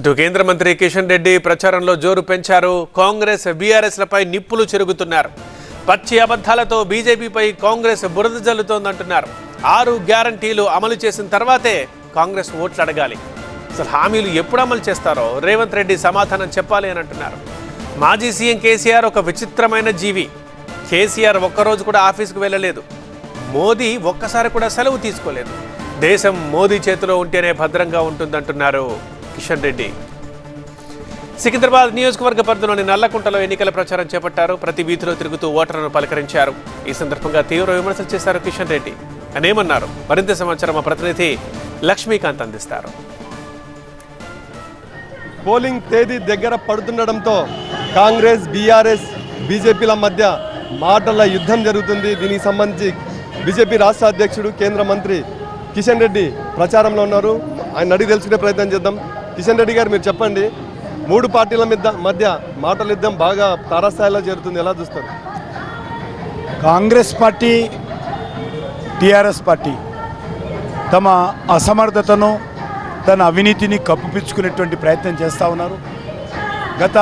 ఇటు కేంద్ర మంత్రి కిషన్ రెడ్డి ప్రచారంలో జోరు పెంచారు. కాంగ్రెస్ బీఆర్ఎస్లపై నిప్పులు చెరుగుతున్నారు. పచ్చి అబద్ధాలతో బీజేపీపై కాంగ్రెస్ బురద జల్లుతోందంటున్నారు. ఆరు గ్యారంటీలు అమలు చేసిన తర్వాతే కాంగ్రెస్ ఓట్లు అడగాలి. అసలు హామీలు ఎప్పుడు అమలు చేస్తారో రేవంత్ రెడ్డి సమాధానం చెప్పాలి అని అంటున్నారు. మాజీ సీఎం కేసీఆర్ ఒక విచిత్రమైన జీవి. కేసీఆర్ ఒక్కరోజు కూడా ఆఫీస్కు వెళ్ళలేదు. మోదీ ఒక్కసారి కూడా సెలవు తీసుకోలేదు. దేశం మోదీ చేతిలో ఉంటేనే భద్రంగా ఉంటుందంటున్నారు కిషన్ రెడ్డి. సికింద్రాబాద్ నియోజకవర్గ పరిధిలోని నల్లకుంటలో ఎన్నికల ప్రచారం చేపట్టారు. ప్రతి వీధిలో తిరుగుతూ ఓటర్లను పలకరించారు. ఈ సందర్భంగా తీవ్ర విమర్శలు చేశారు కిషన్ రెడ్డి. అనేమన్నారు మరింత సమాచారం మా ప్రతినిధి లక్ష్మీకాంత్ అందిస్తారు. పోలింగ్ తేదీ దగ్గర పడుతుండడంతో కాంగ్రెస్ బీఆర్ఎస్ బీజేపీల మధ్య మాటల యుద్ధం జరుగుతుంది. దీనికి సంబంధించి బీజేపీ రాష్ట్ర అధ్యక్షుడు కేంద్ర మంత్రి కిషన్ రెడ్డి ప్రచారంలో ఉన్నారు. ఆయన అడిగి తెలుసుకునే ప్రయత్నం చేద్దాం. కిషన్ రెడ్డి గారు మీరు చెప్పండి మూడు పార్టీల మీద మధ్య మాటల యుద్ధం బాగా తారాస్థాయిలో జరుగుతుంది ఎలా చూస్తారు? కాంగ్రెస్ పార్టీ టిఆర్ఎస్ పార్టీ తమ అసమర్థతను తన అవినీతిని కప్పిపించుకునేటువంటి ప్రయత్నం చేస్తూ ఉన్నారు. గత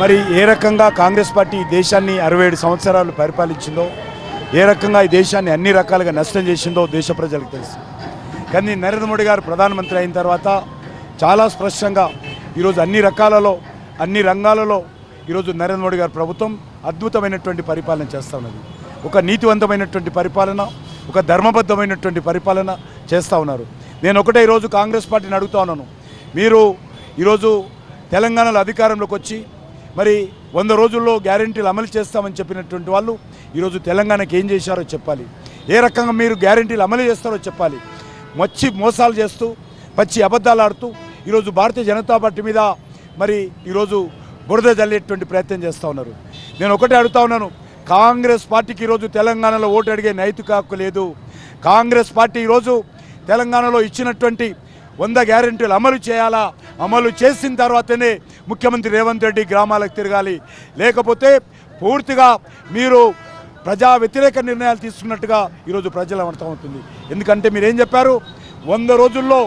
మరి ఏ రకంగా కాంగ్రెస్ పార్టీ దేశాన్ని అరవై ఏడు సంవత్సరాలు పరిపాలించిందో ఏ రకంగా ఈ దేశాన్ని అన్ని రకాలుగా నష్టం చేసిందో దేశ ప్రజలకు తెలుసు. కానీ నరేంద్ర మోడీ గారు ప్రధానమంత్రి అయిన తర్వాత చాలా స్పష్టంగా ఈరోజు అన్ని రకాలలో అన్ని రంగాలలో ఈరోజు నరేంద్ర మోడీ గారి ప్రభుత్వం అద్భుతమైనటువంటి పరిపాలన చేస్తూ ఉన్నది. ఒక నీతివంతమైనటువంటి పరిపాలన ఒక ధర్మబద్ధమైనటువంటి పరిపాలన చేస్తూ ఉన్నారు. నేను ఒకటే ఈరోజు కాంగ్రెస్ పార్టీని అడుగుతా ఉన్నాను. మీరు ఈరోజు తెలంగాణలో అధికారంలోకి వచ్చి మరి వంద రోజుల్లో గ్యారెంటీలు అమలు చేస్తామని చెప్పినటువంటి వాళ్ళు ఈరోజు తెలంగాణకి ఏం చేశారో చెప్పాలి. ఏ రకంగా మీరు గ్యారెంటీలు అమలు చేస్తారో చెప్పాలి. మచ్చి మోసాలు చేస్తూ పచ్చి అబద్ధాలు ఆడుతూ ఈరోజు భారతీయ జనతా పార్టీ మీద మరి ఈరోజు బురద జల్లేటువంటి ప్రయత్నం చేస్తూ ఉన్నారు. నేను ఒకటే అడుగుతా ఉన్నాను కాంగ్రెస్ పార్టీకి ఈరోజు తెలంగాణలో ఓటు అడిగే నైతిక హక్కు లేదు. కాంగ్రెస్ పార్టీ ఈరోజు తెలంగాణలో ఇచ్చినటువంటి వంద గ్యారెంటీలు అమలు చేయాలా? అమలు చేసిన తర్వాతనే ముఖ్యమంత్రి రేవంత్ రెడ్డి గ్రామాలకు తిరగాలి. లేకపోతే పూర్తిగా మీరు ప్రజా వ్యతిరేక నిర్ణయాలు తీసుకున్నట్టుగా ఈరోజు ప్రజలు అర్థమవుతుంది ఎందుకంటే మీరేం చెప్పారు? వంద రోజుల్లో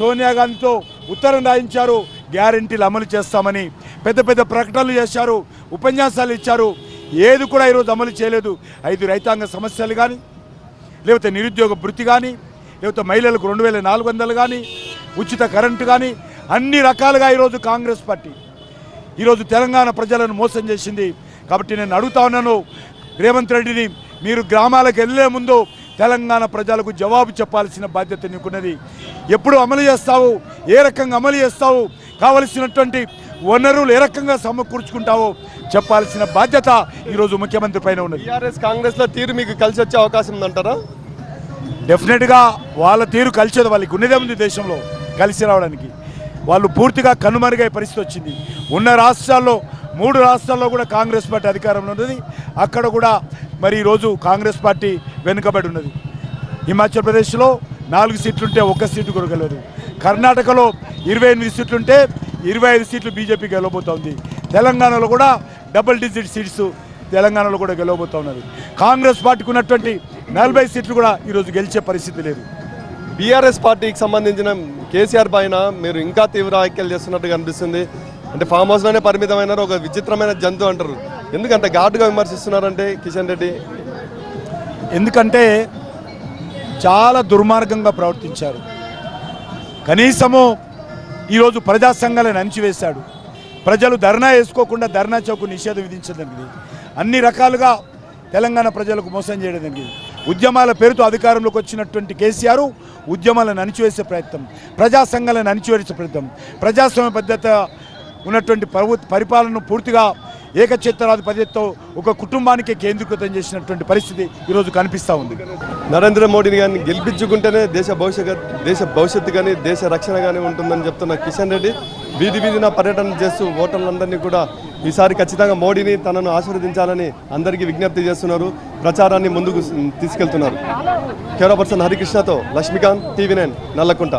సోనియా గాంధీతో ఉత్తరం రాయించారు. గ్యారెంటీలు అమలు చేస్తామని పెద్ద పెద్ద ప్రకటనలు చేశారు. ఉపన్యాసాలు ఇచ్చారు. ఏది కూడా ఈరోజు అమలు చేయలేదు. ఐదు రైతాంగ సమస్యలు కానీ లేకపోతే నిరుద్యోగ భృతి కానీ లేకపోతే మహిళలకు రెండు వేల నాలుగు వందలు కానీ ఉచిత కరెంటు కానీ అన్ని రకాలుగా ఈరోజు కాంగ్రెస్ పార్టీ ఈరోజు తెలంగాణ ప్రజలను మోసం చేసింది. కాబట్టి నేను అడుగుతా ఉన్నాను. రేవంత్ రెడ్డిని మీరు గ్రామాలకు వెళ్ళే ముందు తెలంగాణ ప్రజలకు జవాబు చెప్పాల్సిన బాధ్యత నీకున్నది. ఎప్పుడు అమలు చేస్తావు? ఏ రకంగా అమలు చేస్తావు? కావలసినటువంటి వనరులు ఏ రకంగా సమకూర్చుకుంటావో చెప్పాల్సిన బాధ్యత ఈరోజు ముఖ్యమంత్రి పైన ఉన్నది. బీఆర్ఎస్ కాంగ్రెస్లో తీరు మీకు కలిసి వచ్చే అవకాశం ఉందంటారా? డెఫినెట్గా వాళ్ళ తీరు కలిసేది వాళ్ళకి ఉన్నదే ఉంది దేశంలో కలిసి రావడానికి. వాళ్ళు పూర్తిగా కనుమరుగయ్యే పరిస్థితి వచ్చింది. ఉన్న రాష్ట్రాల్లో మూడు రాష్ట్రాల్లో కూడా కాంగ్రెస్ పార్టీ అధికారంలో ఉన్నది. అక్కడ కూడా మరి ఈరోజు కాంగ్రెస్ పార్టీ వెనుకబడి ఉన్నది. హిమాచల్ ప్రదేశ్లో నాలుగు సీట్లుంటే ఒక్క సీటు కూడా గెలవదు కర్ణాటకలో ఇరవై ఎనిమిది సీట్లుంటే ఇరవై ఐదు సీట్లు బీజేపీ గెలవబోతోంది తెలంగాణలో కూడా డబుల్ డిజిట్ సీట్స్ తెలంగాణలో కూడా గెలవబోతా ఉన్నది. కాంగ్రెస్ పార్టీకి ఉన్నటువంటి నలభై సీట్లు కూడా ఈరోజు గెలిచే పరిస్థితి లేదు. బీఆర్ఎస్ పార్టీకి సంబంధించిన కేసీఆర్ పైన మీరు ఇంకా తీవ్ర వ్యాఖ్యలు చేస్తున్నట్టుగా అనిపిస్తుంది అంటే ఫామ్ హౌస్లోనే పరిమితమైన ఒక విచిత్రమైన జంతువు అంటారు. ఎందుకంటే ఘాటుగా విమర్శిస్తున్నారంటే కిషన్ రెడ్డి. ఎందుకంటే చాలా దుర్మార్గంగా ప్రవర్తించారు. కనీసము ఈరోజు ప్రజా సంఘాలను అణిచివేశాడు. ప్రజలు ధర్నా వేసుకోకుండా ధర్నా చౌకు నిషేధం విధించడానికి అన్ని రకాలుగా తెలంగాణ ప్రజలకు మోసం చేయడం జరిగింది ఉద్యమాల పేరుతో అధికారంలోకి వచ్చినటువంటి కేసీఆర్ ఉద్యమాలను అణిచివేసే ప్రయత్నం ప్రజా సంఘాలను అణిచివేసే ప్రయత్నం ప్రజాస్వామ్య పద్ధత ఉన్నటువంటి ప్రభు పరిపాలనను పూర్తిగా ఏకచిత్తరాది ఒక కుటుంబానికి కేంద్రీకృతం చేసినటువంటి పరిస్థితి ఈరోజు కనిపిస్తూ ఉంది. నరేంద్ర మోడీని కానీ గెలిపించుకుంటేనే దేశ భవిష్యత్ దేశ భవిష్యత్తు కానీ దేశ రక్షణ కానీ ఉంటుందని చెప్తున్న కిషన్ రెడ్డి వీధి వీధిన పర్యటన చేస్తూ ఓటర్లందరినీ కూడా ఈసారి ఖచ్చితంగా మోడీని తనను ఆశీర్వదించాలని అందరికీ విజ్ఞప్తి చేస్తున్నారు. ప్రచారాన్ని ముందుకు తీసుకెళ్తున్నారు. కెమెరా పర్సన్ హరికృష్ణతో లక్ష్మీకాంత్ టీవీ నైన్ నల్లకుంట.